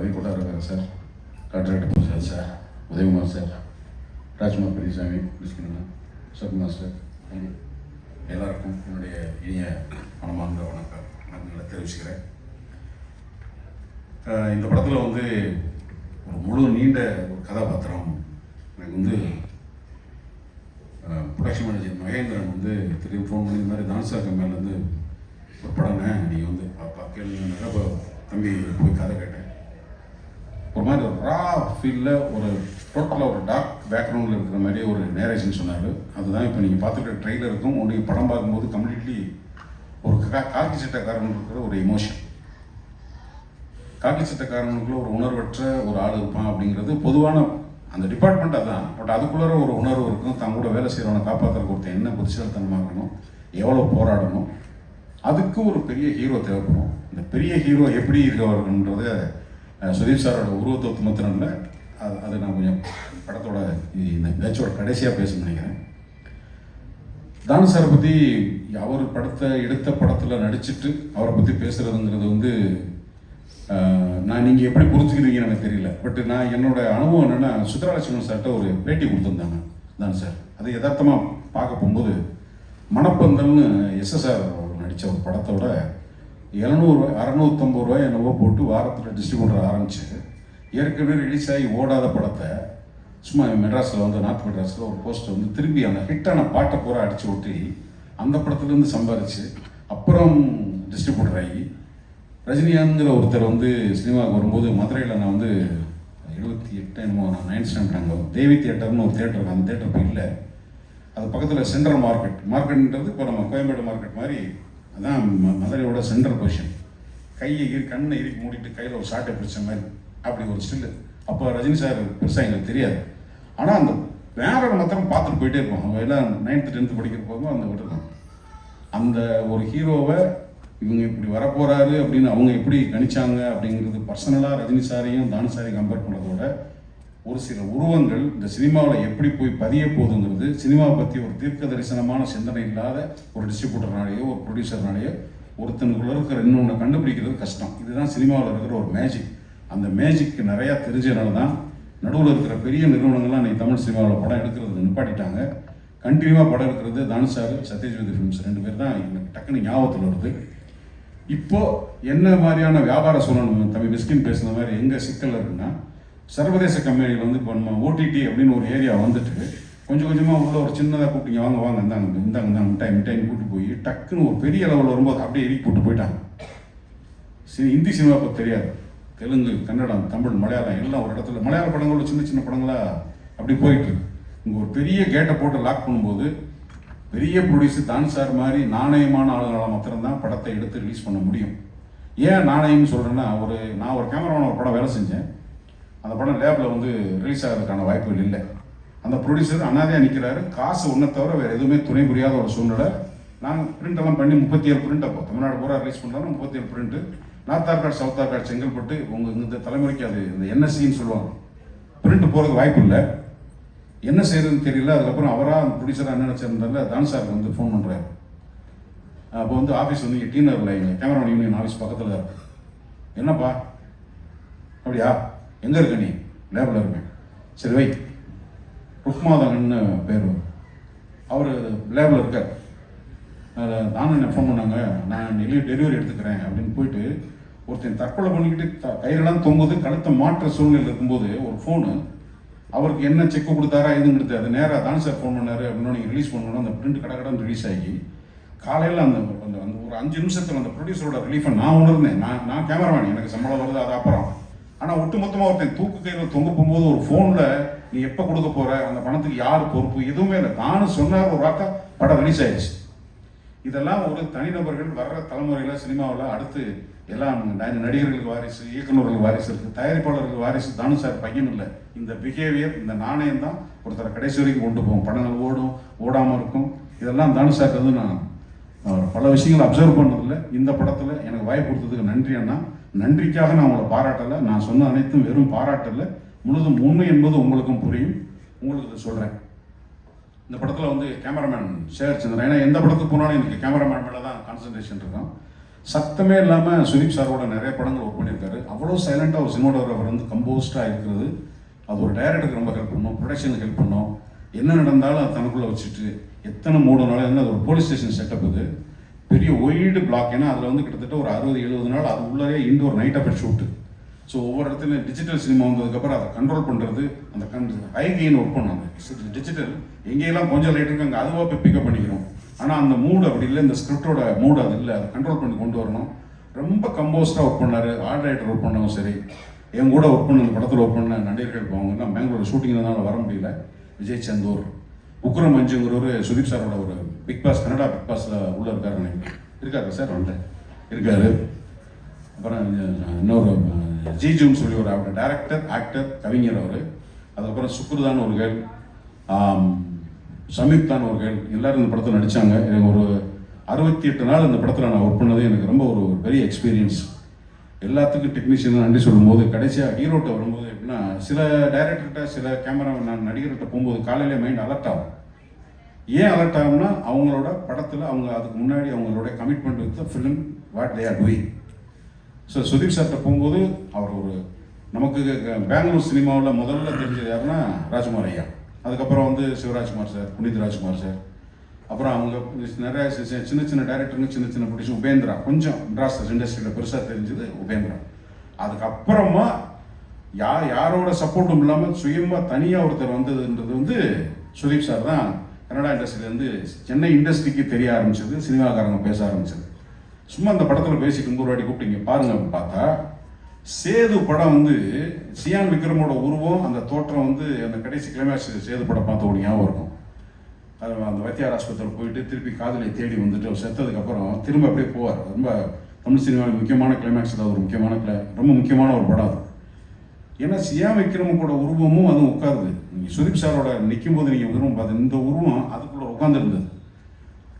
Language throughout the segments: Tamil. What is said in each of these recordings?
Ravi Kottarakkara sir. Contractor Prasad sir Udayakumar sir Rajkumar Periyasamy Krishnan sub master எல்லாருக்கும் என்னுடைய இனிய மனமார்ந்த வணக்கம். வணக்கங்களை தெரிவிச்சுக்கிறேன். இந்த படத்தில் வந்து ஒரு முழு நீண்ட ஒரு கதாபாத்திரம். எனக்கு வந்து ப்ரொடக்ஷன் மேனேஜர் மகேந்திரன் வந்து திரும்பி ஃபோன் பண்ணி இந்த மாதிரி தான்சாக்க மேலேருந்து ஒரு படம்னே நீங்கள் வந்து பாப்பா கேளுங்க அப்போ தம்பி போய் கதை கேட்டேன். மாதிரி ஒரு ரா ஃபீலில் ஒரு டோட்டலாக ஒரு டார்க் பேக்ரவுண்டில் இருக்கிற மாதிரி ஒரு நேரேஷன் சொன்னார். அதுதான் இப்போ நீங்கள் பார்த்துக்கிட்ட ட்ரெய்லருக்கும் உங்களுக்கு படம் பார்க்கும்போது கம்ப்ளீட்லி ஒரு கா காக்கி சட்டக்காரன் இருக்கிற ஒரு எமோஷன் காக்கி சட்டக்காரனுக்குள்ள ஒரு உணர்வற்ற ஒரு ஆள் இருப்பான் அப்படிங்கிறது பொதுவான அந்த டிபார்ட்மெண்ட் அதான். பட் அதுக்குள்ளார ஒரு உணர்வு இருக்கும். தான் கூட வேலை செய்கிறவனை காப்பாற்றுறதுக்கு ஒருத்தன் என்ன புத்திசாலித்தனமாக இருக்கணும்? எவ்வளோ போராடணும்? அதுக்கு ஒரு பெரிய ஹீரோ தேவைப்படும். இந்த பெரிய ஹீரோ எப்படி இருக்கவர்கள்ன்றதை சுதீப் சாரோட உருவத்தை மாத்திரம் இல்லை. அது அது நான் கொஞ்சம் படத்தோட இந்த பேச்சோட கடைசியாக பேச நினைக்கிறேன். தானு சாரை பற்றி அவர் படத்தை எடுத்த படத்தில் நடிச்சிட்டு அவரை பற்றி பேசுகிறதுங்கிறது வந்து நான் நீங்கள் எப்படி புரிஞ்சுக்கிறீங்கன்னு எனக்கு தெரியல. பட் நான் என்னோட அனுபவம் என்னென்னா சுந்தரலட்சுமணன் சார்கிட்ட ஒரு பேட்டி கொடுத்துருந்தாங்க தான் சார். அது யதார்த்தமாக பார்க்க போகும்போது மணப்பந்தல்னு எஸ்எஸ்ஆர் அவர் நடித்த ஒரு படத்தோட எழுநூறு அறநூற்றம்பது ரூபாய் என்னவோ போட்டு வாரத்தில் டிஸ்ட்ரிபியூட்டர் ஆரம்பிச்சு. ஏற்கனவே ரிலீஸ் ஆகி ஓடாத படத்தை சும்மா மெட்ராஸில் வந்து நார்த் மெட்ராஸில் ஒரு போஸ்டர் வந்து திருப்பி அந்த ஹிட்டான பாட்டை பூரா அடிச்சு ஒட்டி அந்த படத்துலேருந்து சம்பாதிச்சு அப்புறம் டிஸ்ட்ரிபியூட்டர் ஆகி. ரஜினிகாந்த்ங்கிற ஒருத்தர் வந்து சினிமாவுக்கு வரும்போது மதுரையில் நான் வந்து எழுபத்தி எட்டு என்னமோ நான் நைன்த் ஸ்டாண்டர்ட் தேவி தியேட்டர்னு ஒரு தேட்டர் அந்த தேட்டர் இப்போ இல்லை. அது பக்கத்தில் சென்ட்ரல் மார்க்கெட் மார்க்கெட்ன்றது இப்போ நம்ம கோயம்பேடு மார்க்கெட் மாதிரி அதான் மதுரையோட சென்ட்ரல் பொசிஷன் கையை கண்ணை இறுக்கி மூடிட்டு கையில் ஒரு சாட்டை பிடிச்ச மாதிரி அப்படி ஒரு ஸ்டில்லு அப்போ ரஜினி சார் பெருசாக எங்களுக்கு தெரியாது. ஆனால் அந்த வேற மாத்திரம் பார்த்துட்டு போயிட்டே இருப்போம். அவங்க எல்லாம் நைன்த்து டென்த்து படிக்கிற போதும் அந்த விட்டுருக்கோம் அந்த ஒரு ஹீரோவை இவங்க இப்படி வரப்போறாரு அப்படின்னு அவங்க எப்படி கணிச்சாங்க அப்படிங்கிறது பர்சனலாக ரஜினி சாரையும் தானு சாரையும் கம்பேர் பண்ணுறதோட ஒரு சில உருவங்கள் இந்த சினிமாவில் எப்படி போய் பதிய போகுதுங்கிறது சினிமாவை பற்றி ஒரு தீர்க்க தரிசனமான சிந்தனை இல்லாத ஒரு டிஸ்ட்ரிபியூட்டர்னாலேயோ ஒரு ப்ரொடியூசர்னாலேயோ ஒருத்தனுக்குள்ள இருக்கிற இன்னொன்று கண்டுபிடிக்கிறது கஷ்டம். இதுதான் சினிமாவில் இருக்கிற ஒரு மேஜிக் அந்த மேஜிக்கு நிறையா தெரிஞ்சதுனால தான் நடுவில் இருக்கிற பெரிய நிறுவனங்கள்லாம் இன்னைக்கு தமிழ் சினிமாவில் படம் எடுக்கிறது நிப்பாட்டிட்டாங்க. கண்டினியூவாக படம் எடுக்கிறது தானுசார் சத்யஜோதி ஃபிலிம்ஸ் ரெண்டு பேர் தான் எனக்கு டக்குன்னு ஞாபகத்தில் வருது. இப்போது என்ன மாதிரியான வியாபார சூழல் தம்பி மிஸ்கின் பேசுன மாதிரி எங்கே சிக்கல் இருக்குன்னா சர்வதேச கம்பெனியில் வந்து இப்போ நம்ம ஓடிடி அப்படின்னு ஒரு ஏரியா வந்துட்டு கொஞ்சம் கொஞ்சமாக உள்ள ஒரு சின்னதாக கூப்பிட்டீங்க வாங்க வாங்க இந்தாங்க இந்தாங்க இந்தாங்க மிட்டாய் மிட்டாய்னு கூட்டு போய் டக்குன்னு ஒரு பெரிய லெவலில் வரும்போது அப்படியே இறுக்கி கூட்டு போயிட்டாங்க. சி ஹிந்தி சினிமா இப்போ தெரியாது. தெலுங்கு கன்னடம் தமிழ் மலையாளம் எல்லாம் ஒரு இடத்துல மலையாள படங்களில் சின்ன சின்ன படங்களாக அப்படி போயிட்டு இருக்கு. இங்கே ஒரு பெரிய கேட்டை போட்டு லாக் பண்ணும்போது பெரிய ப்ரொடியூசர் தான் சார் மாதிரி நாணயமான ஆளுங்களால் மாத்திரம்தான் படத்தை எடுத்து ரிலீஸ் பண்ண முடியும். ஏன் நாணயம்னு சொல்கிறேன்னா ஒரு நான் ஒரு கேமராமேன் ஒரு படம் வேலை செஞ்சேன். அந்த படம் லேபில் வந்து ரிலீஸ் ஆகிறதுக்கான வாய்ப்புகள் இல்லை. அந்த ப்ரொடியூசர் அனாதையாக நிற்கிறாரு காசு ஒன்றை தவிர வேறு எதுவுமே துணை புரியாத ஒரு சூழ்நிலை. நாங்கள் பிரிண்ட் எல்லாம் பண்ணி முப்பத்தி ஏழு பிரிண்ட் அப்போ. தமிழ்நாடு பூரா ரிலீஸ் பண்ணுறாங்க முப்பத்தி ஏழு print north Arcot south Arcot Chengalpattu உங்கள் இந்த தலைமுறைக்கு அது இந்த என்எஸ்சின்னு சொல்லுவாங்க. பிரிண்ட் போகிறதுக்கு வாய்ப்பு இல்லை. என்ன செய்யறதுன்னு தெரியல. அதுக்கப்புறம் அவராக அந்த ப்ரொடியூசராக என்ன நினச்சிருந்தால தான் சார் வந்து ஃபோன் பண்ணுறாரு அப்போ வந்து ஆஃபீஸ் வந்து இங்கே டீனரில் எங்கள் கேமராமேன் யூனியன் ஆஃபீஸ் பக்கத்தில் என்னப்பா? அப்படியா? எங்கே இருக்க நீ? லேபில் இருக்கேன் சரி வை. ருக்மாதகன்னு பேர் அவர் லேபில் இருக்கார். நானும் என்ன ஃபோன் பண்ணாங்க. நான் டெலிவரி டெலிவரி எடுத்துக்கிறேன் அப்படின்னு போயிட்டு ஒருத்தன் தற்கொலை பண்ணிக்கிட்டு த கையிலலாம் தொங்குது கழுத்தை மாற்ற சூழ்நிலை இருக்கும்போது ஒரு ஃபோனு அவருக்கு என்ன செக் கொடுத்தாரா எதுவும் கொடுத்தாரு நேராக தான் சார் ஃபோன் பண்ணார். அப்படின்னு நீங்கள் ரிலீஸ் பண்ணணும் அந்த பிரிண்ட் கடை கடன் ரிலீஸ் ஆகி காலையில் அந்த அந்த அந்த ஒரு அஞ்சு நிமிஷத்தில் அந்த ப்ரொடியூசரோட ரிலீஃபை நான் உணர்ந்தேன். நான் நான் கேமராமேன் எனக்கு சம்பளம் வருது அது அப்புறம். ஆனால் ஒட்டுமொத்தமாக ஒருத்தன் தூக்கு கையில் தொங்க போகும்போது ஒரு ஃபோனில் நீ எப்போ கொடுக்க போற? அந்த பணத்துக்கு யார் பொறுப்பு? எதுவுமே இல்லை. தானு சொன்னார் ஒரு வார்த்தை படம் ரிலீஸ் ஆயிடுச்சு. இதெல்லாம் ஒரு தனிநபர்கள் வர்ற தலைமுறையில் சினிமாவில் அடுத்து எல்லாம் நடிகர்களுக்கு வாரிசு இயக்குநர்களுக்கு வாரிசு இருக்கு தயாரிப்பாளர்களுக்கு வாரிசு. தானு சார் பையன் இல்லை. இந்த பிஹேவியர் இந்த நாணயம் தான் ஒருத்தரை கடைசி வரைக்கும் கொண்டு போகும். படங்கள் ஓடும் ஓடாமல் இருக்கும். இதெல்லாம் தானு சார் வந்து நான் பல விஷயங்களை அப்சர்வ் பண்ணதில்ல இந்த படத்தில் எனக்கு வாய்ப்பு கொடுத்ததுக்கு நன்றி அண்ணா. நன்றிக்காக நான் உங்களை பாராட்டலை. நான் சொன்ன அனைத்தும் வெறும் பாராட்டலை முழுதும் உண்மை என்பது உங்களுக்கும் புரியும். உங்களுக்கு இதை சொல்கிறேன் இந்த படத்தில் வந்து கேமராமேன் சேகர் சந்திரன். ஏன்னா எந்த படத்துக்கு போனாலும் எனக்கு கேமராமேன் மேலே தான் கான்சன்ட்ரேஷன் இருக்கும். சத்தமே இல்லாமல் சுதீப் சாரோட நிறைய படங்கள் ஒர்க் பண்ணியிருக்காரு. அவ்வளோ சைலண்டாக ஒரு சினிமாடோகிராஃபர் வந்து கம்போஸ்டாக இருக்கிறது. அது ஒரு டைரக்டருக்கு ரொம்ப ஹெல்ப் பண்ணோம் ப்ரொடக்ஷனுக்கு ஹெல்ப் பண்ணோம். என்ன நடந்தாலும் அது தனக்குள்ளே வச்சுட்டு எத்தனை மூடனாலும் என்ன அது ஒரு போலீஸ் ஸ்டேஷன் செட்டப் இது. பெரிய ஒயில்டு பிளாக் ஏன்னா அதில் வந்து கிட்டத்தட்ட ஒரு அறுபது எழுபது நாள் அது உள்ளே indoor night of shoot so ஒவ்வொரு இடத்துலையும் டிஜிட்டல் சினிமா வந்ததுக்கப்புறம் அதை கண்ட்ரோல் பண்ணுறது அந்த கண் ஹை கெயின் ஒர்க் பண்ணாங்க டிஜிட்டல் எங்கேயெல்லாம் கொஞ்சம் லைட் இருக்கு அங்கே அதுவாக போய் பிக்கப் பண்ணிக்கிறோம். ஆனால் அந்த மூடு அப்படி இல்லை. இந்த ஸ்கிரிப்டோட மூடு அது இல்லை. அதை கண்ட்ரோல் பண்ணி கொண்டு வரணும். ரொம்ப கம்போஸ்டாக ஒர்க் பண்ணார். ஆர்ட் ரைட்டர் ஒர்க் பண்ணவும் சரி. என் கூட ஒர்க் பண்ண அந்த படத்தில் ஒர்க் பண்ண நடிகர்கள் போவாங்கன்னா பெங்களூர் ஷூட்டிங்னால வர முடியல. விஜய் சந்தூர். உக்ரம் மஞ்சுங்கிறவர் சுதீப் சாரோட ஒரு பிக் பாஸ் கனடா பிக் பாஸில் உள்ள இருக்காரு நினைக்கிறேன் இருக்காரு சார்? வந்து இருக்காரு. அப்புறம் இன்னொரு ஜிஜுன்னு சொல்லி ஒரு அவர் டேரக்டர் ஆக்டர் கவிஞர் அவர். அதுக்கப்புறம் சுக்ருதான் ஒரு கேள் சமீப்தான் ஒரு கேள் எல்லாரும் இந்த படத்தில் நடித்தாங்க எனக்கு ஒரு அறுபத்தி எட்டு நாள் இந்த படத்தில் நான் ஒர்க் பண்ணது. எனக்கு ரொம்ப ஒரு பெரிய எக்ஸ்பீரியன்ஸ் எல்லாத்துக்கும் டெக்னீஷியன் நன்றி சொல்லும்போது கடைசியாக ஹீரோட்ட வரும்போது எப்படின்னா சில டைரக்டர்கிட்ட சில கேமரா நான் நடிகர்கிட்ட போகும்போது காலையில மைண்ட் அலர்ட் ஆகும். ஏன் அலர்ட் ஆகும்னா அவங்களோட படத்தில் அவங்க அதுக்கு முன்னாடி அவங்களோட commitment with film what they are doing so Sudeep சார்கிட்ட போகும்போது அவர் ஒரு நமக்கு பெங்களூர் சினிமாவில் முதல்ல தெரிஞ்சது யாருன்னா ராஜ்குமார் ஐயா. அதுக்கப்புறம் வந்து சிவராஜ்குமார் சார் புனித் ராஜ்குமார் சார் அப்புறம் அவங்க நிறைய சி- சின்ன சின்ன டேரக்டருங்க சின்ன சின்ன ப்ரொடியூசர் உபேந்திரா. கொஞ்சம் மெட்ராஸ் இண்டஸ்ட்ரியில் பெருசாக தெரிஞ்சது உபேந்திரா. அதுக்கப்புறமா யா யாரோட சப்போர்ட்டும் இல்லாமல் சுயமாக தனியாக ஒருத்தர் வந்ததுன்றது வந்து சுதீப் சார் தான் கன்னடா இண்டஸ்ட்ரியிலேருந்து சென்னை இண்டஸ்ட்ரிக்கு தெரிய ஆரம்பிச்சது சினிமாக்காரங்க பேச ஆரம்பிச்சது. சும்மா அந்த படத்தில் பேசிட்டு இன்னொரு வாட்டி கூப்பிட்டீங்க பாருங்க அப்படின்னு பார்த்தா சேது படம் வந்து சியான் விக்ரமோட உருவம் அந்த தோற்றம் வந்து அந்த கடைசி கிளைமேக்ஸ் சேது படம் பார்த்த ஒரு ஞாபகம் இருக்கும். அது அந்த வைத்தியார் ஆஸ்பத்திரியில் போயிட்டு திருப்பி காதலை தேடி வந்துட்டு அவர் செத்ததுக்கப்புறம் திரும்ப அப்படியே போவார். ரொம்ப தமிழ் சினிமாவில் முக்கியமான கிளைமேக்ஸ் அது ஒரு முக்கியமான கிளை ரொம்ப முக்கியமான ஒரு படம் அது. ஏன்னா சியா விக்ரமோட உருவமும் அதுவும் உட்காருது. நீங்கள் சுதீப் சாரோட நிற்கும் போது நீங்கள் உருவம் பார்த்து இந்த உருவம் அதுக்குள்ளே உட்காந்துருந்தது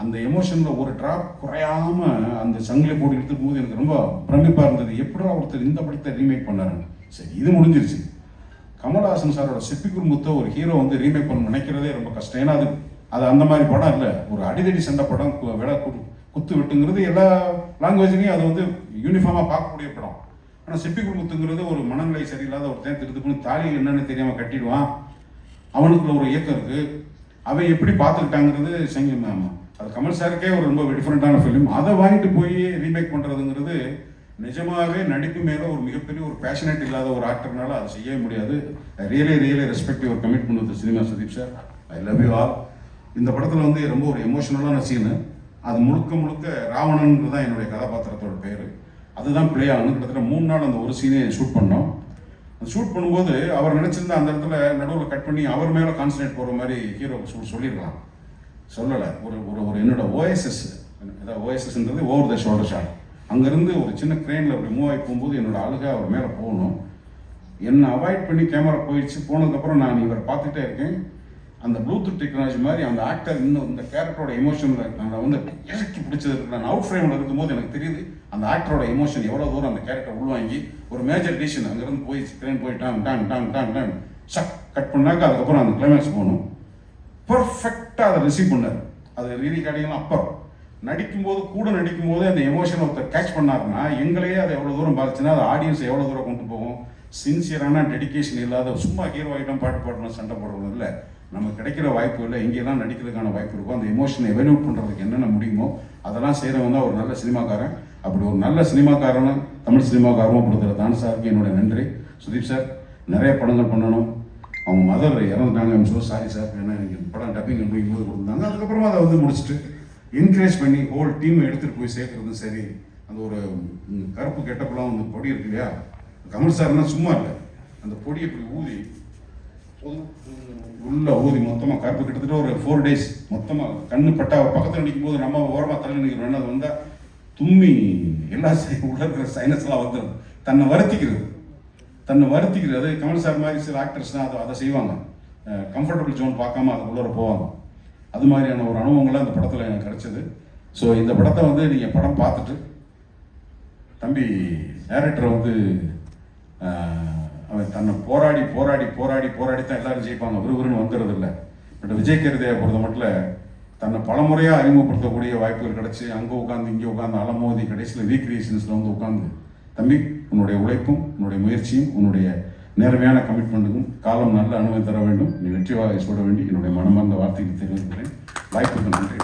அந்த எமோஷனில் ஒரு ட்ராப் குறையாமல் அந்த சங்கிலி போட்டு எடுத்துக்கும் போது எனக்கு ரொம்ப பிரமிப்பாக இருந்தது. எப்படா ஒருத்தர் இந்த படத்தை ரீமேக் பண்ணாருன்னு. சரி இது முடிஞ்சிருச்சு. கமல்ஹாசன் சாரோட சிப்பி குடும்பத்தை ஒரு ஹீரோ வந்து ரீமேக் பண்ண நினைக்கிறதே ரொம்ப கஷ்டம். ஏன்னா அது அது அந்த மாதிரி படம் இல்லை. ஒரு அடிதடி சண்டை படம் விட குத்து வெட்டுங்கிறது எல்லா லாங்குவேஜ்லையும் அது வந்து யூனிஃபார்மாக பார்க்கக்கூடிய படம். ஆனால் சிப்பி குடும்பத்துங்கிறது ஒரு மனநிலை சரியில்லாத ஒருத்தன் திருத்து பண்ணி தாலி என்னன்னு தெரியாமல் கட்டிடுவான். அவனுக்குள்ள ஒரு இயக்கம் இருக்கு. அவன் எப்படி பார்த்துக்கிட்டாங்கிறது செங்க மேம். அது கமல் சாருக்கே ஒரு ரொம்ப டிஃப்ரெண்ட்டான ஃபிலிம் அதை வாங்கிட்டு போய் ரீமேக் பண்ணுறதுங்கிறது நிஜமாகவே நடிப்பு மேலே ஒரு மிகப்பெரிய ஒரு பேஷனேட் இல்லாத ஒரு ஆக்டர்னால அதை செய்யவே முடியாது. Really really respect your commitment with cinema Sudeep sir I love you all இந்த படத்தில் வந்து ரொம்ப ஒரு எமோஷனலான சீனு அது முழுக்க முழுக்க ராவணன்றது தான் என்னுடைய கதாபாத்திரம் அதுதான் ப்ளே ஆகணும். கிட்டத்தட்ட மூணு நாள் அந்த ஒரு சீனே ஷூட் பண்ணோம். ஷூட் பண்ணும்போது அவர் நினச்சிருந்தா அந்த இடத்துல நடுவில் கட் பண்ணி அவர் மேலே கான்சன்ட்ரேட் போகிற மாதிரி ஹீரோ ஷூட் சொல்லியிருக்கலாம் சொல்லலை. ஒரு ஒரு ஒரு என்னோட ஓஎஸ்எஸ் அதாவது ஓஎஸ்எஸ்ன்றது ஓவர் த ஷோல்டர் ஷாட் அங்கேருந்து ஒரு சின்ன க்ரெயினில் அப்படி மூவ் ஆகி போகும்போது என்னோட அழுகை அவர் மேலே போகணும். என்னை அவாய்ட் பண்ணி கேமரா போயிடுச்சு. போனதுக்கப்புறம் நான் இவர் பார்த்துட்டே இருக்கேன். அந்த ப்ளூடூத் டெக்னாலஜி மாதிரி அந்த ஆக்டர் இன்னும் இந்த கேரக்டரோட எமோஷனில் நான் வந்து இறக்கி பிடிச்சது. நான் அவுட் ஃப்ரேமில் இருக்கும்போது எனக்கு தெரியுது அந்த ஆக்டரோட எமோஷன் எவ்வளோ தூரம் அந்த கேரக்டர் உள்வாங்கி ஒரு மேஜர் டிசிஷன் அங்கேருந்து போய் ட்ரெயின் போய் டாங் டாங் டாங் டாங் டாங் சக் கட் பண்ணாக்க அதுக்கப்புறம் அந்த கிளைமேக்ஸ் போகணும். பர்ஃபெக்டாக அதை ரிசீவ் பண்ணார். அது ரீதி காட்டிங்கன்னா அப்புறம். நடிக்கும்போது கூட நடிக்கும்போது அந்த எமோஷன் ஒருத்தர் கேட்ச் பண்ணாருன்னா எங்களையே அது எவ்வளோ தூரம் பாதிச்சுன்னா அது ஆடியன்ஸ் எவ்வளோ தூரம் கொண்டு போகும்? சின்சியரான டெடிகேஷன் இல்லாத சும்மா ஹீரோ ஆகிட்டோம் பாட்டு பாடணும் சண்டை போடுறது இல்லை நமக்கு கிடைக்கிற வாய்ப்பு இல்லை எங்கெல்லாம் நடிக்கிறதுக்கான வாய்ப்பு இருக்கோ அந்த எமோஷனை எவல்யூட் பண்ணுறதுக்கு என்னென்ன முடியுமோ அதெல்லாம் செய்கிறவங்க தான் ஒரு நல்ல சினிமாக்காரன். அப்படி ஒரு நல்ல சினிமாக்காரனும் தமிழ் சினிமாக்காரமும் கொடுக்குற தான் சாருக்கு என்னுடைய நன்றி. சுதீப் சார் நிறைய படங்கள் பண்ணணும். அவங்க மதர் இறந்துட்டாங்க. I'm so sorry sir. ஏன்னா எனக்கு படம் டப்பிங் முடிக்கும் போது கொடுத்தாங்க. அதுக்கப்புறமா அதை வந்து முடிச்சுட்டு என்கரேஜ் பண்ணி ஹோல் டீம் எடுத்துகிட்டு போய் சேர்க்குறதும் சரி. அந்த ஒரு கருப்பு கெட்டப்பெல்லாம் வந்து பொடி இருக்கு இல்லையா? கமல் சார்னா சும்மா இல்லை. அந்த பொடியை இப்படி ஊதி உள்ள ஊதி மொத்தமாக கருப்பு கிட்டத்தட்ட ஒரு ஃபோர் டேஸ் மொத்தமாக கண்ணு பட்டா பக்கத்தில் நிற்கும் போது நம்ம ஓரமாக தலை நிற்கிறோம் அது வந்தால் தும்மி. எல்லா உள்ள இருக்கிற சைனஸ்லாம் வந்துடும் தன்னை வருத்திக்கிறது. தன்னை வருத்திக்கிறது. கமல் சார் மாதிரி சில ஆக்டர்ஸ் தான் அதை அதை செய்வாங்க. கம்ஃபர்டபுள் ஜோன் பார்க்காம அதுக்குள்ளே போவாங்க. அது மாதிரியான ஒரு அனுபவங்கள்லாம் அந்த படத்தில் எனக்கு கிடச்சிது. ஸோ இந்த படத்தை வந்து நீங்கள் படம் பார்த்துட்டு தம்பி டேரக்டரை வந்து அவன் தன்னை போராடி போராடி போராடி போராடி தான் எல்லாரும் ஜெயிப்பாங்க. விறுவிறுன்னு வந்துடுறது இல்லை பட் விஜய் கருதையை பொறுத்த மட்டும் தன்னை பலமுறையாக அறிமுகப்படுத்தக்கூடிய வாய்ப்புகள் கிடைச்சி அங்கே உட்காந்து இங்கே உட்காந்து அலமோதி கடைசியில் ரீக்ரியேஷன்ஸில் வந்து உட்காந்து தம்பி உன்னுடைய உழைப்பும் உன்னுடைய முயற்சியும் உன்னுடைய நேர்மையான கமிட்மெண்ட்டுக்கும் காலம் நல்ல அனுமதி தர வேண்டும். நீ வெற்றி வாகை சூட வேண்டி என்னுடைய மனமார்ந்த வார்த்தைக்கு தெரிவிக்கிறேன் வாய்ப்புக்கு நன்றி.